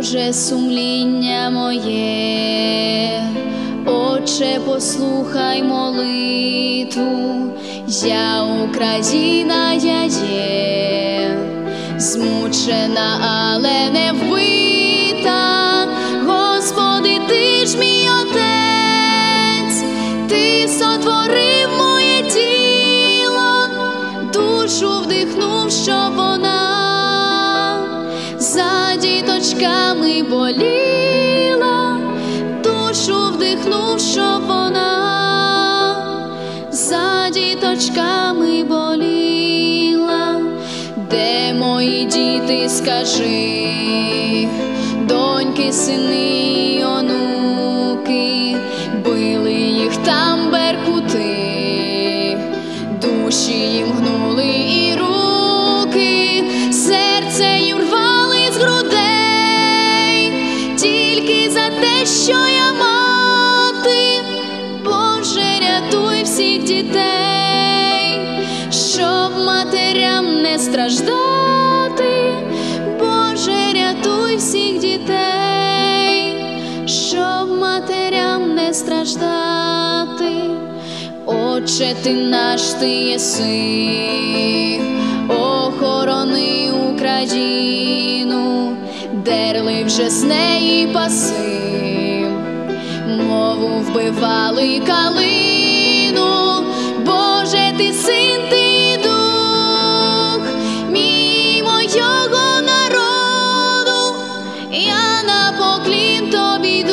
Боже, сумління моє, Отче, послухай молитву, я Україна я є, змучена, але не вбита. Діточками боліла, душу вдихнув, що вона за діточками боліла, де мої діти, скажи, доньки, сини, за те, що я мати, Боже, рятуй всіх дітей, щоб матерям не страждати, Боже, рятуй всіх дітей, щоб матерям не страждати. Отче, ти наш ти єси, охорони Україну, дерли вже з неї паси, мову вбивали калину, Боже, ти син, ти дух, мій мойого народу, я на поклін тобі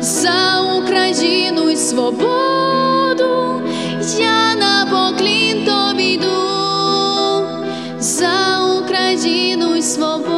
за Україну й свободу, я на поклін тобі за Україну й свободу.